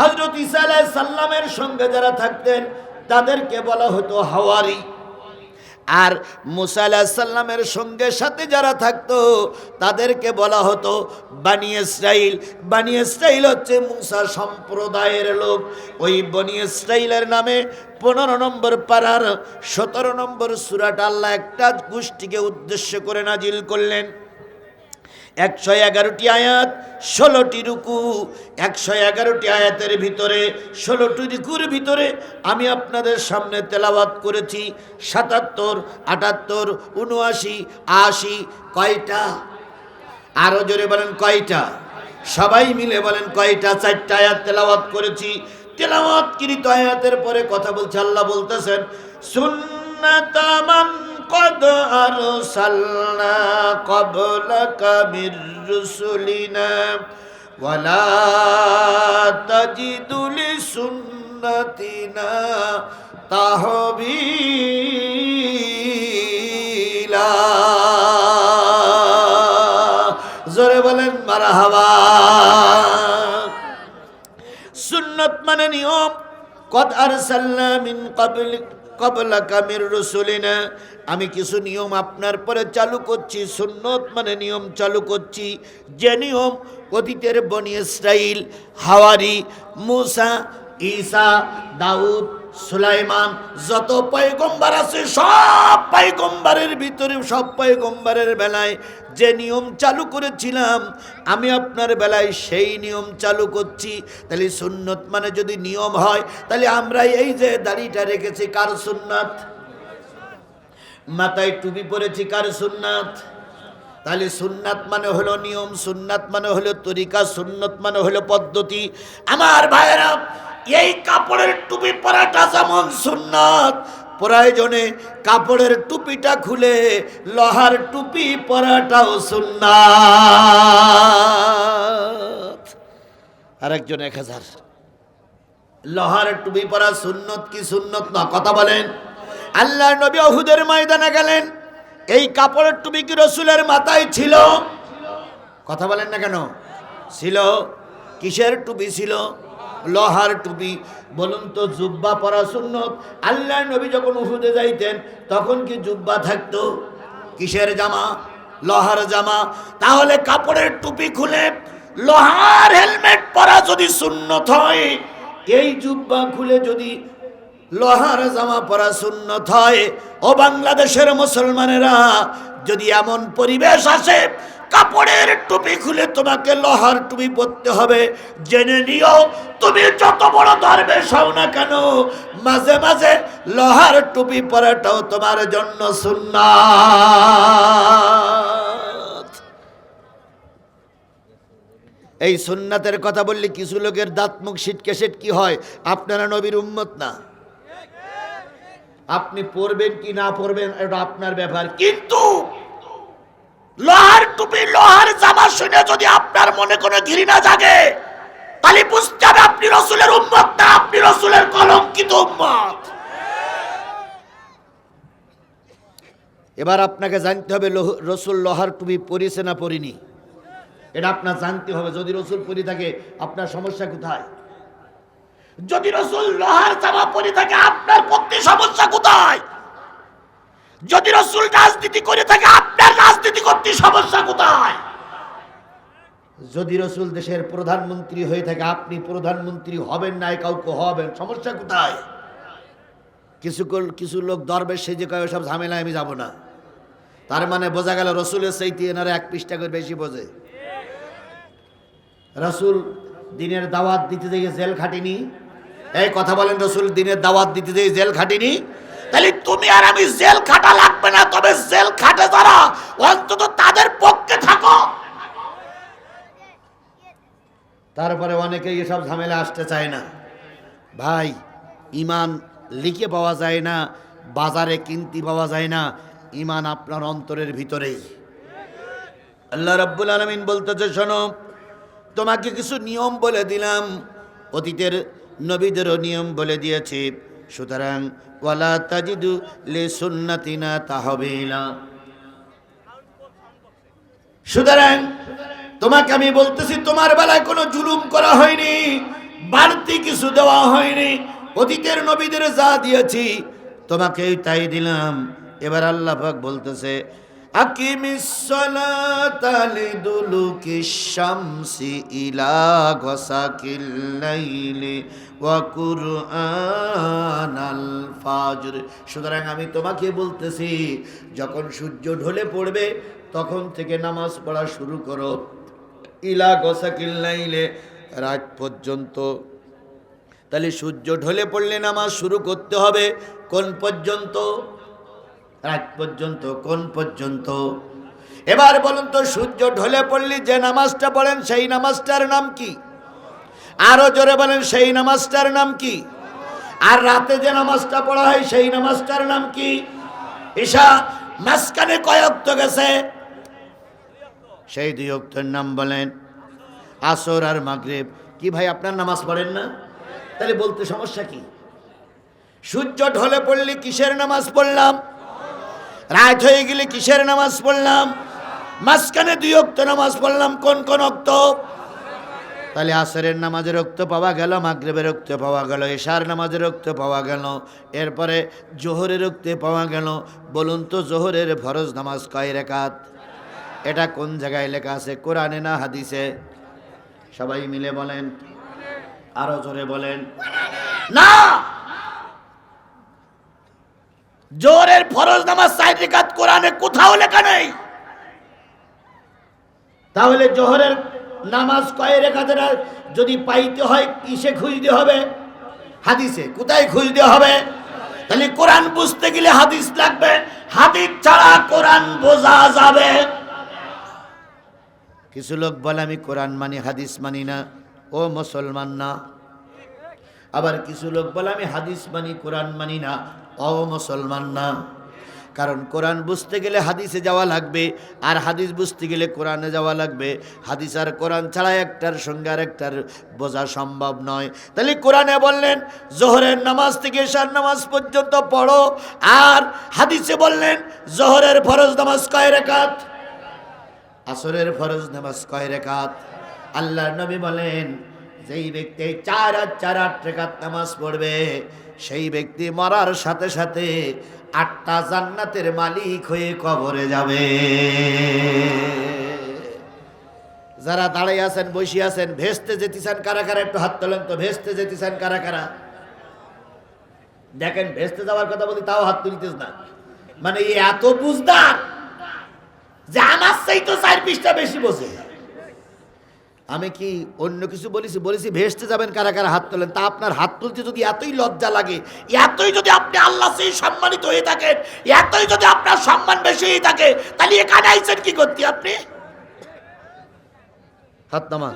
হজরত ইসা আলাহ সাল্লামের সঙ্গে যারা থাকতেন, তাদেরকে বলা হতো হাওয়ারি। আর মুসা আলাহ সাল্লামের সঙ্গে সাথে যারা থাকতো, তাদেরকে বলা হতো বানি ইসরাইল বানি ইসরাইল হচ্ছে মুসা সম্প্রদায়ের লোক। ওই বনি ইসরাইলের নামে পনেরো নম্বর পাড়ার সতেরো নম্বর সুরাট আল্লাহ একটা গোষ্ঠীকে উদ্দেশ্য করে নাজিল করলেন। একশো এগারোটি আয়াত, ষোলোটি রুকু। একশো এগারোটি আয়াতের ভিতরে, ষোলোটি রুকুর ভিতরে আমি আপনাদের সামনে তেলাওয়াত করেছি। সাতাত্তর, আটাত্তর, উনআশি, আশি, কয়টা? আরও জোরে বলেন কয়টা? সবাই মিলে বলেন কয়টা? চারটা আয়াত তেলাওয়াত করেছি। তেলাওয়াতকৃত আয়াতের পরে কথা বলছে, আল্লাহ বলতেছেন সুন্নাতামান قد أرسلنا قبلك من رسلنا ولا تجد لسنتنا تحويلا জোরে বলেন মারা হাওয়া সুন্নত মানে নিয়ম কদ আর মিন ক্বাবলিক কবলা কামের রসুলিনা? আমি কিছু নিয়ম আপনার পরে চালু করছি, সুন্নত মানে নিয়ম চালু করছি। যে নিয়ম অতীতের বনি ইসরাইল, হাওয়ারি, মুসা, ঈসা, দাউদ সুলাইমান, যত পয়গম্বর আছে, সব পয়গম্বরের ভিতরে, সব পয়গম্বরের বেলায় যে নিয়ম চালু করেছিলাম, আমি আপনার বেলায় সেই নিয়ম চালু করছি। তাহলে সুন্নত মানে যদি নিয়ম হয়, তাহলে আমরা এই যে দাড়িটা রেখেছি, কার সুন্নাত? মাথায় টুপি পরেছি, কার সুন্নাত? তাহলে সুন্নাত মানে হলো নিয়ম, সুন্নাত মানে হলো তরিকা, সুন্নত মানে হলো পদ্ধতি। আমার ভাইয়েরা, এই কাপড়ের টুপি পরাটা যেমন সুন্নাত, প্রয়োজনে কাপড়ের টুপিটা খুলে লোহার টুপি পরাটাও সুন্নাত। আরেকজন এক হাজার। লোহার টুপি পরা সুন্নত কি সুন্নত না? কথা বলেন। আল্লাহ নবী অহুদের ময়দানে গেলেন। এই কাপড়ের টুপি কি রসুলের মাথায় ছিল? কথা বলেন না কেন? ছিল। কিসের টুপি ছিল? লোহার টুপি। বলুন তো, জুব্বা পরা সুন্নত। আল্লাহ নবী যখন উহুদে যাইতেন, তখন কি জুব্বা থাকতো? কিসের জামা? লোহার জামা। তাহলে কাপড়ের টুপি খুলে লোহার হেলমেট পরা যদি সুন্নত হয়, এই জুব্বা খুলে যদি লোহার জামা পরা সুন্নত হয়। ও বাংলাদেশের মুসলমানেরা, যদি এমন পরিবেশ আসে, কাপড়ের টুপি খুলে তোমাকে লোহার টুপি পরতে হবে। জেনে নিও, তুমি যত বড় দরবেশ হও না কেন, মাঝে মাঝে লোহার টুপি পরাটাও তোমার জন্য সুন্নাত। এই সুন্নাতের কথা বললে কিছু লোকের দাঁত মুখ সিটকে কি হয়? আপনারা নবীর উম্মত না? আপনি পড়বেন কি না পড়বেন, এটা আপনার ব্যাপার। কিন্তু লোহার টুপি, লোহার জামা শুনে যদি আপনার মনে কোনো ঘৃণা জাগে, তাহলে বুঝতে হবে আপনি রসুলের উম্মত না, আপনি রসুলের কলঙ্কিত উম্মত। এবার আপনাকে জানতে হবে রসুল লোহার টুপি পরিছে না পরিনি? এটা আপনার জানতে হবে। যদি রসুল পরি থাকে, আপনার সমস্যা কোথায়? যদি রসুল লোহার জামা পরে থাকে, আপনার প্রতি সমস্যা কোথায়? যদি রসুল রাজনীতি করে থাকে, আপনার রাজনীতি করতে সমস্যা কোথায়? যদি রসুল দেশের প্রধানমন্ত্রী হয়ে থাকে, আপনি প্রধানমন্ত্রী হবেন না কাউকে হবেন, সমস্যা কোথায়? কিছু কিছু লোক দরবেশ সেজে কয় সব ঝামেলায় আমি যাব না। তার মানে বোঝা গেল রসুলের সেইটি এনারা এক পৃষ্ঠা করে বেশি বোঝে। রসুল দিনের দাওয়াত দিতে গিয়ে জেল খাটিনি এই কথা বলেন রসুল, দিনের দাওয়াত দিতে গিয়ে জেল খাটিনি, তাহলে তুমি আর আমি জেল খাটা লাগবে না, তবে জেল খাটে যারা, অন্তত তাদের পক্ষে থাকো। তারপরে অনেকেই এসব ঝামেলা আসতে চায় না। ভাই, ইমান লিখে পাওয়া যায় না, বাজারে কিনতে পাওয়া যায় না, ইমান আপনার অন্তরের ভিতরেই। আল্লাহ রব্বুল আলমিন বলতেছে, শোনো, তোমাকে কিছু নিয়ম বলে দিলাম, অতীতের নবীদেরও নিয়ম বলে দিয়েছি। সুতরাং, ওয়ালা তাজিদু লে সুন্নাতিনা তাহবিলা। সুতরাং, তোমাকে আমি বলতেছি, তোমার বেলায় কোনো জুলুম করা হয়নি, বাড়তি কিছু দেওয়া হয়নি, অতীতের নবীদের যা দিয়েছি, তোমাকেই তাই দিলাম। এবার আল্লাহ বলতেছে শামসি ইলা সুতরাং আমি তোমাকে বলতেছি, যখন সূর্য ঢলে পড়বে, তখন থেকে নামাজ পড়া শুরু করো। ইলা গসাকিল লাইলে রাত পর্যন্ত। তাহলে সূর্য ঢলে পড়লে নামাজ শুরু করতে হবে। কোন পর্যন্ত? রাত পর্যন্ত, কোন পর্যন্ত? এবার বলুন তো, সূর্য ঢলে পড়লে যে নামাজটা পড়েন, সেই নামাজটার নাম কি? আরও জোরে বলেন, সেই নামাজটার নাম কি? আর রাতে যে নামাজটা পড়া হয়, সেই নামাজটার নাম কি? ঈশা, মাঝখানে কয়ক্ত গেছে? সেই দুই অক্তের নাম বলেন, আসর আর মাগরেব। কি ভাই, আপনার নামাজ পড়েন না? তাহলে বলতে সমস্যা কি? সূর্য ঢলে পড়লে, কিসের নামাজ পড়লাম? রাত হয়ে গেলে কিসের নামাজ পড়লাম? মাঝখানে দুই অক্ত নামাজ পড়লাম, কোন কোন অক্ত? তাহলে আসরের নামাজের রক্ত পাওয়া গেল, মাগরেবের রক্ত পাওয়া গেল, এশার নামাজের রক্ত পাওয়া গেল, এরপরে জোহরের রক্তে পাওয়া গেল। বলুন তো জোহরের ফরজ নামাজ কয় রেখাত? এটা কোন জায়গায় লেখা আছে, কোরআনে না হাদিসে? সবাই মিলে বলেন, আরও জোরে বলেন। না! জোরের ফরজ নামাজ সাইড রেখাত কোরআনে কোথাও লেখা নেই। তাহলে জোহরের নামাজ কয় রেখাতে যদি পাইতে হয় কিসে খুঁজতে হবে? হাদিসে। কোথায় খুঁজতে হবে? তাহলে কোরআন বুঝতে গেলে হাদিস লাগবে। হাদিস ছাড়া কোরআন বোঝা যাবে। কিছু লোক বলে, আমি কোরআন মানি, হাদিস মানি না। ও মুসলমান না। আবার কিছু লোক বলে, আমি হাদিস মানি, কোরআন মানি না। ও মুসলমান না। কারণ কোরআন বুঝতে গেলে হাদিসে যাওয়া লাগবে, আর হাদিস বুঝতে গেলে কোরআনে যাওয়া লাগবে। হাদিস আর কোরআন ছাড়া একটার সঙ্গে আর একটার বোঝা সম্ভব নয়। তাহলে কোরআনে বললেন, জোহরের নামাজ থেকে এশার নামাজ পর্যন্ত পড়ো, আর হাদিসে বললেন, জোহরের ফরজ নামাজ কয় রেখাত? আসরের ফরজ নামাজ কয় রেখাত? আল্লাহ নবী বলেন যেই ব্যক্তি চার চার আট নামাজ পড়বে, সেই ব্যক্তি মরার সাথে সাথে আটটা জান্নাতের মালিক হয়ে কবরে যাবে। যারা দাঁড়াই আছেন, বসে আছেন, ভেস্তে যেতেছেন কারা কারা? একটু হাত তোলেন তো, ভেস্তে যেতেছেন কারা কারা? দেখেন, ভেস্তে যাওয়ার কথা বলি, তাও হাত তুলিতেছ না। মানে এত বুঝদার যে আমার সেই তো চার পিসটা বেশি বোঝে। আমি কি অন্য কিছু বলেছি? বলেছি, ভেসতে যাবেন কারা কারা হাত তোলেন? তা আপনার হাত তুলতে যদি এতই লজ্জা লাগে, এতই যদি আপনি আল্লাহ সেই সম্মানিত হয়ে থাকেন, এতই যদি আপনার সম্মান বেশি হয়ে থাকে, তাহলে এখানে আইছেন কি করতে আপনি? হাত নামা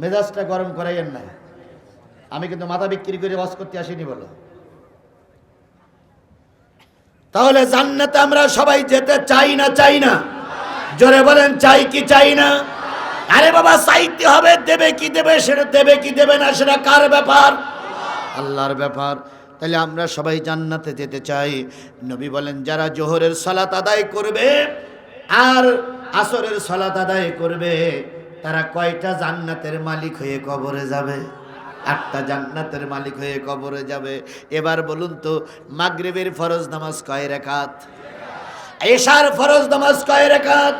মেজাজটা গরম করাইয়েন না। আমি কিন্তু মাথা বিক্রি করে বাস করতে আসিনি বলো। তাহলে জান্নাতে আমরা সবাই যেতে চাই না চাই না? জোরে বলেন, চাই কি চাই না? আরে বাবা, চাইতে হবে দেবে কি দেবে, সেটা দেবে কি দেবে না, সেটা কার ব্যাপার? আল্লাহর ব্যাপার। তাহলে আমরা সবাই জান্নাতে যেতে চাই। নবী বলেন, যারা জোহরের সালাত আদায় করবে আর আসরের সালাত আদায় করবে, তারা কয়টা জান্নাতের মালিক হয়ে কবরে যাবে? আটটা জান্নাতের মালিক হয়ে কবরে যাবে। এবার বলুন তো, মাগরিবের ফরজ নামাজ কয় রেখাত? এশার ফরজ নামাজ কয় রেখাত?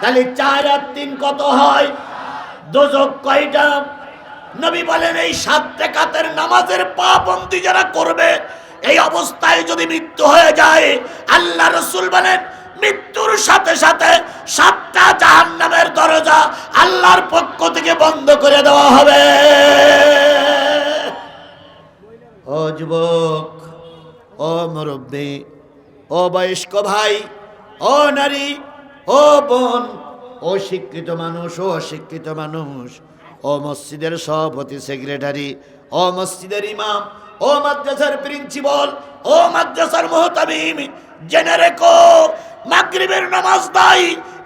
তাহলে চার আর তিন কত হয়? দোজক কয়টা? নবী বলেন, এই সাত রেখাতের নামাজের পাবন্দি যারা করবে, এই অবস্থায় যদি মৃত্যু হয়ে যায়, আল্লাহ রসুল বলেন, মৃত্যুর সাথে সাথে সাতটা জাহান্নামের দরজা আল্লাহর পক্ষ থেকে বন্ধ করে দেওয়া হবে। ও যুবক, ও মুরব্বী, ও বয়স্ক ভাই, ও নারী ও বোন ও শিক্ষিত মানুষ ও অশিক্ষিত মানুষ। ও মসজিদের সভাপতি, সেক্রেটারি, ও মসজিদের ইমাম, ও মাদ্রাসার প্রিন্সিপাল, ও মাদ্রাসার মোহতামিম। জেনে রেখো, মাগরিবের নামাজ দাই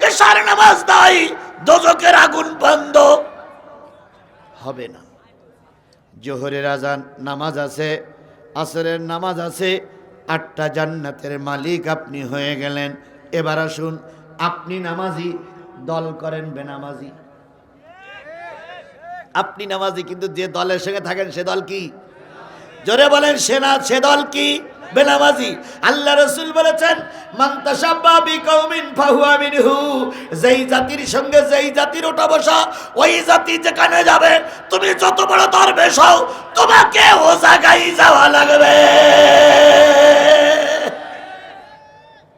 এশার নামাজ দাই দোজকের আগুন বন্ধ। হবে না। জোহরের আজান নামাজ আছে, আসরের নামাজ আছে, আটটা জান্নাতের মালিক আপনি হয়ে গেলেন। এবার আসুন আপনি নামাজি, দল করেন বেনামাজি। আপনি নামাজি, কিন্তু যে দলের সঙ্গে থাকেন, সে দল কি? জোরে বলেন সেনা সে দল কি? বেনামাজি। আল্লাহ রসুল বলেছেন যেই জাতির সঙ্গে যেই জাতির ওটা ওই জাতি যেখানে যাবে, তুমি যত তোমাকে যাওয়া লাগবে।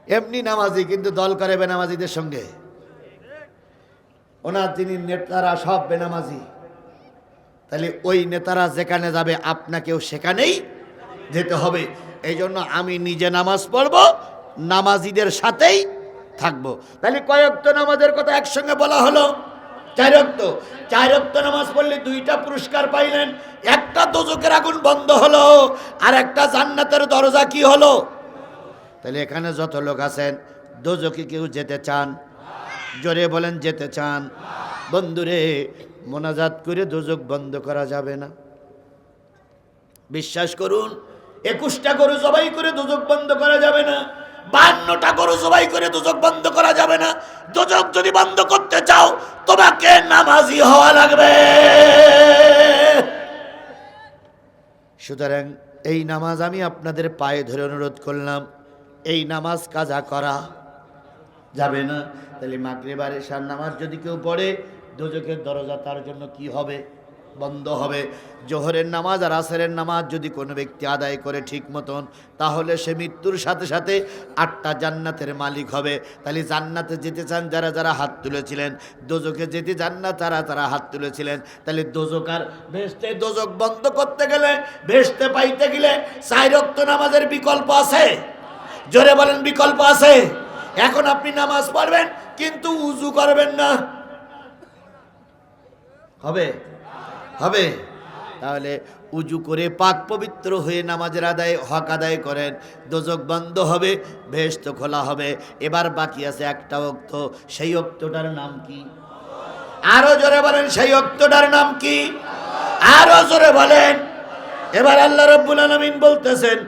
এমনি নামাজি, কিন্তু দল করে বেনামাজিদের সঙ্গে। ওনার যিনি নেতারা সব বেনামাজি। তাহলে ওই নেতারা যেখানে যাবে, আপনাকেও সেখানেই যেতে হবে। এই জন্য আমি নিজে নামাজ পড়ব, নামাজিদের সাথেই থাকব। তাহলে কয়েকটা নামাজের কথা একসঙ্গে বলা হলো? চারক্ত চারক্ত নামাজ পড়লে দুইটা পুরস্কার পাইলেন, একটা দোজকের আগুন বন্ধ হলো, আর একটা জান্নাতের দরজা কি হলো? তাহলে এখানে যত লোক আছেন, দোজকে কেউ যেতে চান? জোরে বলেন, যেতে চান? বন্ধুরে, মোনাজাত করে দোজক বন্ধ করা যাবে না। বিশ্বাস করুন, একুশটা গরু জবাই করে দোজক বন্ধ করা যাবে না। বান্নটা গরু জবাই করে দোজক বন্ধ করা যাবে না। দোজক যদি বন্ধ করতে চাও, তোমাকে নামাজি হওয়া লাগবে। সুতরাং এই নামাজ আমি আপনাদের পায়ে ধরে অনুরোধ করলাম। এই নামাজ কাজা করা যাবে না। তাহলে মাগরিবার এশার নামাজ যদি কেউ পড়ে, দোজকের দরজা তার জন্য কি হবে? বন্ধ হবে। জোহরের নামাজ আর আসরের নামাজ যদি কোনো ব্যক্তি আদায় করে ঠিক মতন, তাহলে সে মৃত্যুর সাথে সাথে আটটা জান্নাতের মালিক হবে। তাহলে জান্নাতে যেতে চান যারা যারা হাত তুলেছিলেন দোজকে যেতে জান্নাত তারা তারা হাত তুলেছিলেন। তাহলে দোজক আর ভেস্তে দোজক বন্ধ করতে গেলে, ভেস্তে পাইতে গেলে সাইরক্ত নামাজের বিকল্প আছে? জোরে বলেন, বিকল্প আছে। এখন আপনি নামাজ পড়বেন, কিন্তু উজু করবেন না। হবে? হবে? তাহলে উজু করে পাক পবিত্র হয়ে নামাজের আদায়, হক আদায় করেন। দোজক বন্ধ হবে, ভেস্ত খোলা হবে। এবার বাকি আছে একটা অক্ত সেই অক্তটার নাম কি? আরও জোরে বলেন, সেই অক্তটার নাম কি? আরও জোরে বলেন। এবার আল্লাহ রব্বুল আলামিন বলতেছেন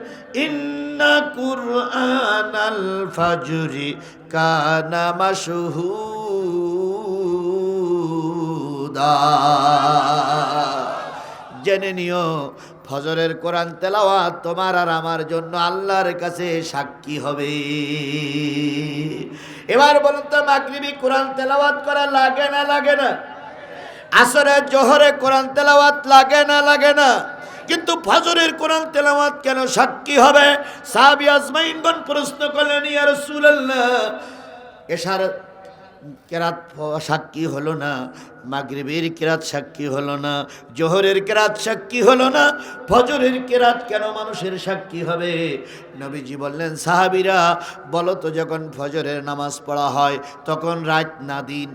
ইন্না কুরআনাল ফাজরি কানা মাশহুদা জেনে নিও, ফজরের কোরআন তেলাওয়াত তোমার আর আমার জন্য আল্লাহর কাছে সাক্ষী হবে। এবার বলুন তো, মাগরিবি কোরআন তেলাওয়াত করা লাগে না লাগে না? আসরে জোহরে কোরআন তেলাওয়াত লাগে না লাগে না? কিন্তু ফজরের কোরআন তেলাওয়াত কেন সাক্ষী হবে? সাহাবি আজমাইনগণ প্রশ্ন করলেন, ইয়া রাসূলুল্লাহ, এশার কেরাত সাক্ষী হলো না, মাগরিবের কেরাত সাক্ষী হলো না, জোহরের কেরাত সাক্ষী হলো না, ফজরের কেরাত কেন মানুষের সাক্ষী হবে? নবীজি বললেন, সাহাবিরা, বলো তো যখন ফজরের নামাজ পড়া হয়, তখন রাত না দিন?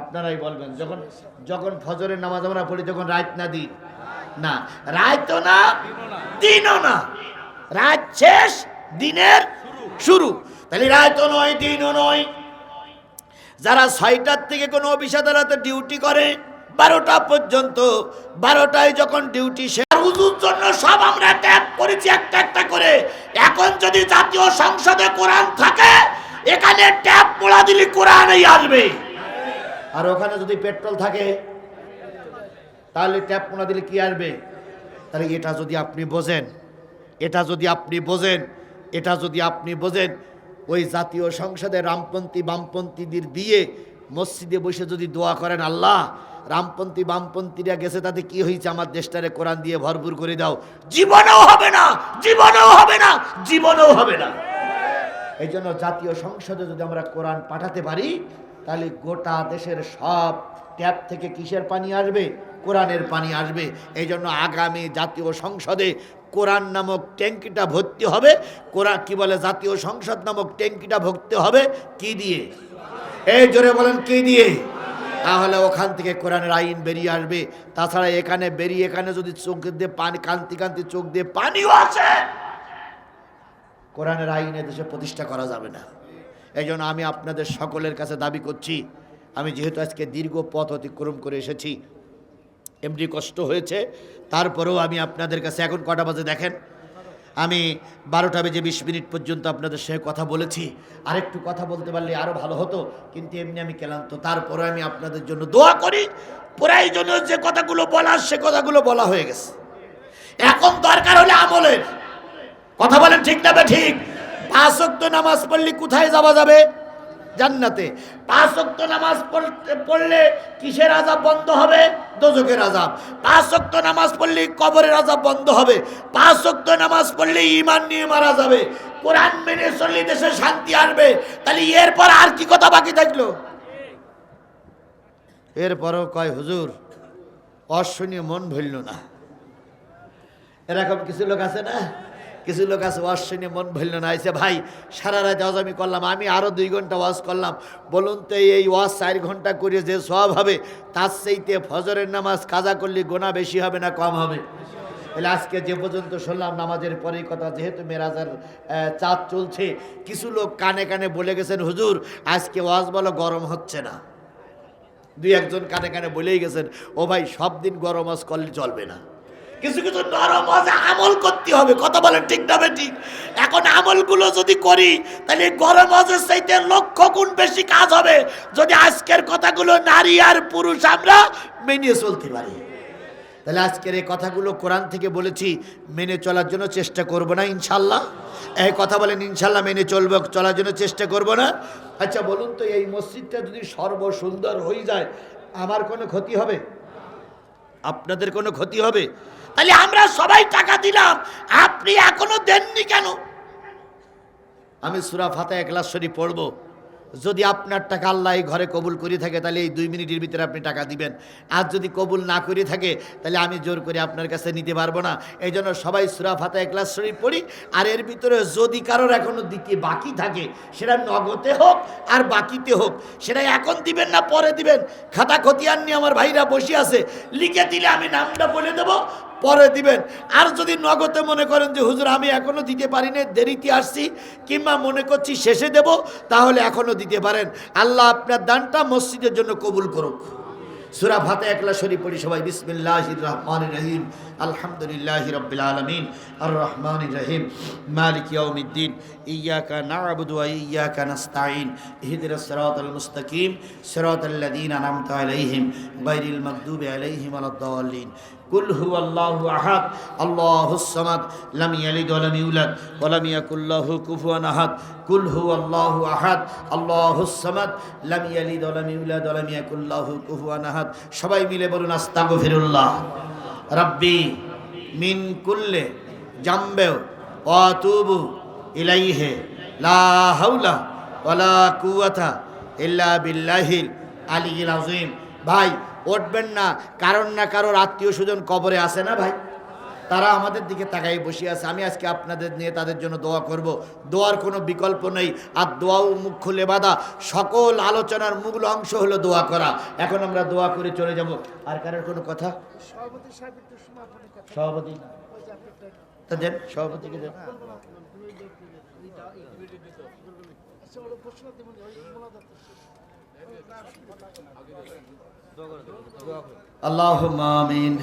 আপনারাই বলবেন, যখন যখন ফজরের নামাজ আমরা পড়ি, তখন রাত না দিন? না। রাত না, দিনও না। রাত শেষ, দিনের শুরু। তাহলে রাতও নয়, দিনও নয়। যারা ছয়টার থেকে কোনো অফিস আদালতে ডিউটি করে, বারোটা পর্যন্ত, বারোটায় যখন ডিউটি শেষ উজুর জন্য সব আমরা ত্যাগ করেছি একটা একটা করে। এখন যদি জাতীয় সংসদে কোরআন থাকে, এখানে ট্যাপ পোড়া দিলে কোরআনই আসবে। আর ওখানে যদি পেট্রোল থাকে তাহলে ট্যাপ পোনা দিলে কি আসবে? তাহলে এটা যদি আপনি বোঝেন, এটা যদি আপনি বোঝেন, এটা যদি আপনি বোঝেন, ওই জাতীয় সংসদে রামপন্থী বামপন্থীদের দিয়ে মসজিদে বসে যদি দোয়া করেন, আল্লাহ, রামপন্থী বামপন্থীরা গেছে, তাতে কি হয়েছে আমার দেশটারে কোরআন দিয়ে ভরপুর করে দাও। জীবনেও হবে না, জীবনেও হবে না, জীবনেও হবে না। এই জন্য জাতীয় সংসদে যদি আমরা কোরআন পাঠাতে পারি, তাহলে গোটা দেশের সব ট্যাপ থেকে কিসের পানি আসবে? কোরআনের পানি আসবে। এই জন্য আগামী জাতীয় সংসদে কোরআন নামক ট্যাঙ্কিটা ভর্তি হবে। কোরআন, কি বলে, জাতীয় সংসদ নামক ট্যাঙ্কিটা ভর্তি হবে কি দিয়ে? এই জোরে বলেন, কি দিয়ে? তাহলে ওখান থেকে কোরআনের আইন বেরিয়ে আসবে। তাছাড়া এখানে বেরিয়ে, এখানে যদি চোখ দিয়ে পানি, কান্তি কান্তি চোখ দিয়ে পানিও আছে, কোরআনের আইন দেশে প্রতিষ্ঠা করা যাবে না। এই আমি আপনাদের সকলের কাছে দাবি করছি, আমি যেহেতু আজকে দীর্ঘ পথ অতিক্রম করে এসেছি এমনি কষ্ট হয়েছে, তারপরেও আমি আপনাদের কাছে এখন কটা বাজে দেখেন? আমি বারোটা বেজে বিশ মিনিট পর্যন্ত আপনাদের সঙ্গে কথা বলেছি। আরেকটু কথা বলতে পারলে আরও ভালো হতো, কিন্তু এমনি আমি ক্লান্ত। তারপরে আমি আপনাদের জন্য দোয়া করি, প্রয়োজনীয় যে কথাগুলো বলার, সে কথাগুলো বলা হয়ে গেছে। এখন দরকার হলে আমলের। কথা বলেন ঠিক না ঠিক? পাঁচ নামাজ পড়লে কোথায় যাওয়া যাবে? জান্নাতে। পাঁচ ওয়াক্ত নামাজ পড়লে কিসের আজাব বন্ধ হবে? দোজকের আজাব পাঁচ ওয়াক্ত নামাজ পড়লে কবরের আজাব বন্ধ হবে। পাঁচ ওয়াক্ত নামাজ পড়লে ইমান নিয়ে মারা যাবে। কোরআন মেনে চললে দেশে শান্তি আসবে। তাহলে এরপর আর কি কথা বাকি থাকল? এরপরও কয়, হুজুর অশ্বনীয় মন ভরল না। এরকম কিছু লোক আছে না? কিছু লোক আছে, ওয়াজ শুনে মন ভরল না এসে ভাই, সারা রাত ওয়াজ আমি করলাম, আমি আরও দুই ঘণ্টা ওয়াজ করলাম। বলুন তো, এই ওয়াজ চার ঘণ্টা করে যে সব হবে, তার সেইতে ফজরের নামাজ কাজা করলে গোনা বেশি হবে না কম হবে? তাহলে আজকে যে পর্যন্ত শুনলাম নামাজের পরেই কথা, যেহেতু মেরাজার চাঁদ চলছে, কিছু লোক কানে কানে বলে গেছেন, হুজুর, আজকে ওয়াজ বলো, গরম হচ্ছে না। দুই একজন কানে কানে বলেই গেছেন, ও ভাই, সব দিন গরম ওয়াজ করলে চলবে না। কিছু কিছু নরম আছে আমল করতে হবে। কথা বলেন ঠিক না ঠিক এখন আমলগুলো যদি করি, তাহলে গরম ওয়াজের চাইতে লক্ষ গুণ বেশি কাজ হবে। যদি আজকের কথাগুলো নারী আর পুরুষ আমরা মেনে চলতে পারি। তাহলে আজকের এই কথাগুলো কোরআন থেকে বলেছি, মেনে চলার জন্য চেষ্টা করব না ইনশাল্লাহ। এই কথা বলেন, ইনশাল্লাহ মেনে চলবো, চলার জন্য চেষ্টা করব না। আচ্ছা বলুন তো, এই মসজিদটা যদি সর্বসুন্দর হয়ে যায়, আমার কোনো ক্ষতি হবে? আপনাদের কোনো ক্ষতি হবে? তাহলে আমরা সবাই টাকা দিলাম। আপনি এখনও দেননি কেন? আমি সুরা ফাতা একলাস শরীফ পড়ব। যদি আপনার টাকা আল্লাহ এই ঘরে কবুল করে থাকে, তাহলে এই দুই মিনিটের ভিতরে আপনি টাকা দিবেন। আর যদি কবুল না করে থাকে, তাহলে আমি জোর করে আপনার কাছে নিতে পারব না। এই জন্য সবাই সুরা ফাতা একলাস শরীফ পড়ি। আর এর ভিতরে যদি কারোর এখনও দিতে বাকি থাকে, সেটা নগদে হোক আর বাকিতে হোক, সেটা এখন দিবেন না, পরে দিবেন। খাতা খতিয়ান নিয়ে আমার ভাইরা বসে আছে। লিখে দিলে আমি নামটা বলে দেবো। পরে দিবেন। আর যদি নগদে মনে করেন যে, হুজুর, আমি এখনও দিতে পারি না দেরিতে আসছি, কিংবা মনে করছি শেষে দেব, তাহলে এখনও দিতে পারেন। আল্লাহ আপনার দানটা মসজিদের জন্য কবুল করুক। সুরা ফাতে একলা শরীফ পড়ি সবাই বিসমিল্লাহ রহমান রহিম, আলহামদুলিল্লাহ রবিল আলমিন আর রহমান রহিম, মালিক ইয়াউমিদ্দিন ইয়াকা না'বুদু ইয়াকা নাস্তাঈন ইহদিনাস সিরাতাল মুস্তাকিম সিরাতাল্লাযীনা আন'আমতা আলাইহিম, গায়রিল মাগদুবি আলাইহিম ওয়ালাদ-দাল্লিন। কুল হু আল্লাহু আহাদ আল্লাহু সামাদ, লাম ইয়ালিদ ওয়া লাম ইউলাদ, ওয়া লাম ইয়াকুল লাহু কুফুয়ান আহাদ। কুল হু আল্লাহু আহাদ আল্লাহু সামাদ, লাম ইয়ালিদ ওয়া লাম ইউলাদ, ওয়া লাম কুফুয়ান আহাদ। সবাই মিলে বলুন, আস্তাগফিরুল্লাহ। রাব্বি, মিন কুল্লে জাম্বেও ওয়া তুবু ইলাইহি, লা হাওলা ওয়া লা কুওয়াতা ইল্লা বিল্লাহিল আলিয়িল আযীম। ভাই উঠবেন না কারণ না কারোর আত্মীয় স্বজন কবরে আসে না ভাই? তারা আমাদের দিকে তাকাই বসে আছে। আমি আজকে আপনাদের নিয়ে তাদের জন্য দোয়া করব। দোয়ার কোনো বিকল্প নেই। আর দোয়াও মুখ্য লেবাদা সকল আলোচনার মূল অংশ হলো দোয়া করা। এখন আমরা দোয়া করে চলে যাব। আর কারোর কোনো কথা? সভাপতি তা দেন সভাপতিকে দেন। আচ্ছা, প্রশ্ন আল্লাহ আমিন।